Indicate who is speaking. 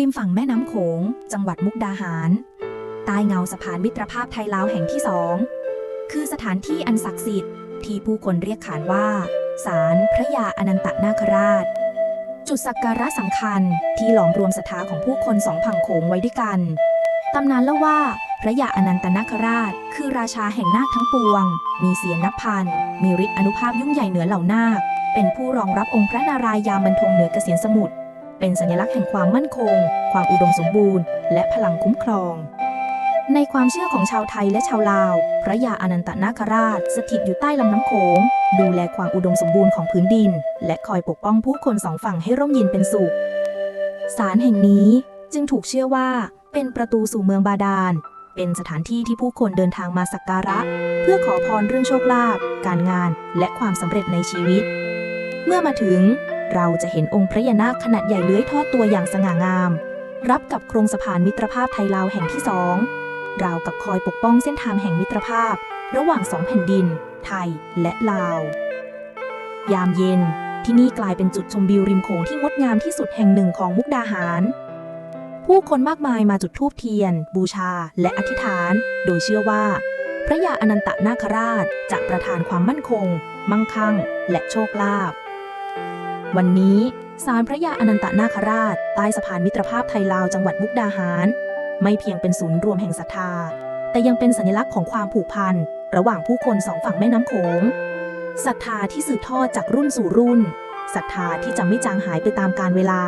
Speaker 1: ริมฝั่งแม่น้ำโขง จังหวัดมุกดาหาร ใต้เงาสะพานมิตรภาพไทยลาวแห่งที่สองคือสถานที่อันศักดิ์สิทธิ์ที่ผู้คนเรียกขานว่าศาลพระยาอนันตนาคราช จุดสักการะสำคัญที่หลอมรวมศรัทธาของผู้คนสองฝั่งโขงไว้ด้วยกันตำนานเล่าว่าพระยาอนันตนาคราช คือราชาแห่งนาคทั้งปวง มีเสียงนับพัน มีฤทธิ์อนุภาพยุ่งใหญ่เหนือเหล่านาค เป็นผู้รองรับองค์พระนารายณ์ยามบรรทมเหนือเกษียณสมุทร เป็นสัญลักษณ์แห่งความมั่นคง ความอุดมสมบูรณ์ และพลังคุ้มครอง ในความเชื่อของชาวไทยและชาวลาว พระยาอนันตนาคราช สถิตอยู่ใต้ลำน้ำโขง ดูแลความอุดมสมบูรณ์ของพื้นดิน และคอยปกป้องผู้คนสองฝั่งให้ร่มเย็นเป็นสุข ศาลแห่งนี้จึงถูกเชื่อว่าเป็นประตูสู่เมืองบาดาล เป็นสถานที่ที่ผู้คนเดินทางมาสักการะ เพื่อขอพรเรื่องโชคลาภ การงาน และความสำเร็จในชีวิต เมื่อมาถึง เราจะเห็นองค์พระยานาคขนาดใหญ่เลื้อยทอดตัวอย่างสง่างาม รับกับโครงสะพานมิตรภาพไทยลาวแห่งที่สองราวกับคอยปกป้องเส้นทางแห่งมิตรภาพ ระหว่างสองแผ่นดิน ไทยและลาว ยามเย็นที่นี่กลายเป็นจุดชมวิวริมโขงที่งดงามที่สุดแห่งหนึ่งของมุกดาหาร ผู้คนมากมายมาจุดธูปเทียน บูชา และอธิษฐาน โดยเชื่อว่า พระยาอนันตนาคราชจะประทานความมั่นคง มั่งคั่ง และโชคลาภ วันนี้ศาลพระยาอนันตนาคราช ใต้สะพานมิตรภาพไทยลาวจังหวัดมุกดาหาร ไม่เพียงเป็นศูนย์รวมแห่งศรัทธา แต่ยังเป็นสัญลักษณ์ของความผูกพัน ระหว่างผู้คนสองฝั่งแม่น้ำโขงศรัทธาที่สืบทอดจากรุ่นสู่รุ่นศรัทธาที่จะไม่จางหายไปตามกาลเวลา